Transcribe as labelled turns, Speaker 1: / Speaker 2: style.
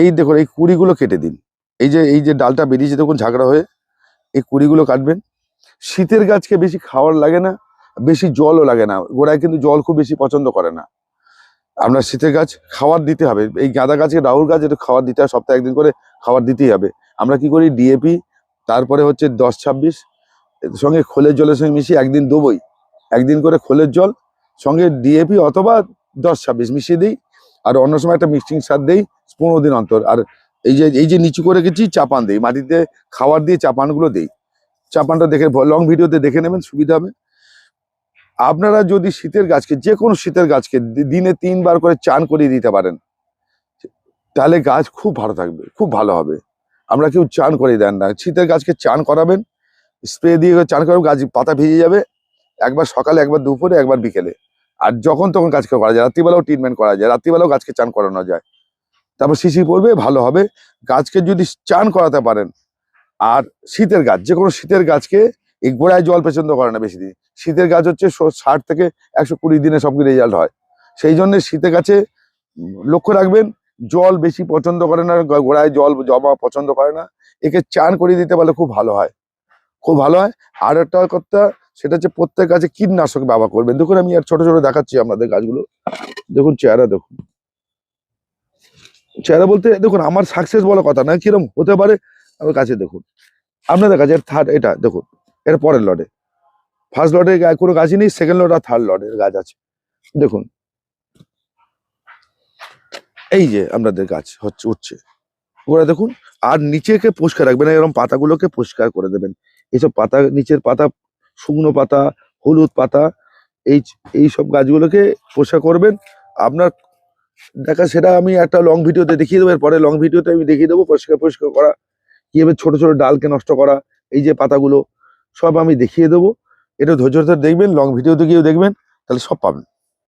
Speaker 1: এই দেখুন, এই কুড়িগুলো কেটে দিন। এই যে এই যে ডালটা বেরিয়েছে, দেখুন ঝাঁকড়া হয়ে, এই কুড়িগুলো কাটবেন। শীতের গাছকে বেশি খাওয়ার লাগে না, বেশি জলও লাগে না। গোড়ায় কিন্তু জল খুব বেশি পছন্দ করে না। আপনার শীতের গাছ খাবার দিতে হবে। এই গাঁদা গাছকে রাহুল গাছ একটু খাবার দিতে হয়, সপ্তাহে একদিন করে খাবার দিতেই হবে। আমরা কি করি ডিএপি তারপরে হচ্ছে দশ ছাব্বিশ সঙ্গে খোলের জলের সঙ্গে মিশিয়ে একদিন দেবোই একদিন করে খোলের জল, সঙ্গে ডিএপি অথবা দশ ছাব্বিশ মিশিয়ে দিই। আর অন্য সময় একটা মিক্সিং সার দিই পনেরো দিন অন্তর। আর এই যে এই যে নিচু করে রেখেছি চাপান দিই। মাটিতে খাবার দিয়ে চাপানগুলো দিই। চাপানটা দেখে লং ভিডিওতে দেখে নেবেন, সুবিধা হবে। আপনারা যদি শীতের গাছকে যে কোনো শীতের গাছকে দিনে তিনবার করে চান করিয়ে দিতে পারেন, তাহলে গাছ খুব ভালো থাকবে, খুব ভালো হবে। আমরা কেউ চান করিয়ে দেন না। শীতের গাছকে চান করাবেন, স্প্রে দিয়ে চান করাবেন, গাছ পাতা ভিজে যাবে। একবার সকালে, একবার দুপুরে, একবার বিকেলে। আর যখন তখন গাছকে করা যায়। রাত্রিবেলাও ট্রিটমেন্ট করা যায়। রাত্রিবেলাও গাছকে চান করানো যায়। তারপর শিশি পড়বে ভালো হবে। গাছকে যদি চান করাতে পারেন, আর শীতের গাছ, যে কোনো শীতের গাছকে এই গোড়ায় জল পছন্দ করে না বেশি দিন। শীতের গাছ হচ্ছে ষাট থেকে একশো কুড়ি দিনে সব রেজাল্ট হয়। সেই জন্য শীতের গাছে লক্ষ্য রাখবেন, জল বেশি পছন্দ করে না গোড়ায় জল জমা পছন্দ করে না। একে চান করিয়ে দিতে পারলে খুব ভালো হয়। খুব ভালো হয়। আর একটা কথা, সেটা হচ্ছে প্রত্যেক গাছে কীটনাশক ব্যবহার করবেন। দেখুন আমি আর ছোট ছোট দেখাচ্ছি আপনাদের গাছগুলো। দেখুন চেহারা, দেখুন। চেহারা বলতে, দেখুন, আমার সাকসেস বলা কথা না কিরম হতে পারে, আমার কাছে দেখুন। আপনাদের কাছে থার্ড এটা, দেখুন, এর পরের লটে ফার্স্ট লটে কোনো গাছই নেই সেকেন্ড লট আর থার্ড লটের গাছ আছে। দেখুন, এই যে আপনাদের গাছ হচ্ছে, উঠছে। ওরা দেখুন, আর নিচেকে পরিষ্কার রাখবেন এরকম পাতাগুলোকে পরিষ্কার করে দেবেন। এইসব পাতা, নিচের পাতা, শুকনো পাতা, হলুদ পাতা, এই এই সব গাছগুলোকে পরিষ্কার করবেন। আপনার দেখা, সেটা আমি একটা লং ভিডিওতে দেখিয়ে দেবো, এরপরে লং ভিডিওতে আমি দেখিয়ে দেবো, পরিষ্কার পরিষ্কার করা, কীভাবে ছোট ছোট ডালকে নষ্ট করা, এই যে পাতাগুলো, সব আমি দেখিয়ে দেবো। এটা ধৈর্য ধরে দেখবেন লং ভিডিওতে গিয়েও দেখবেন, তাহলে সব পাবেন।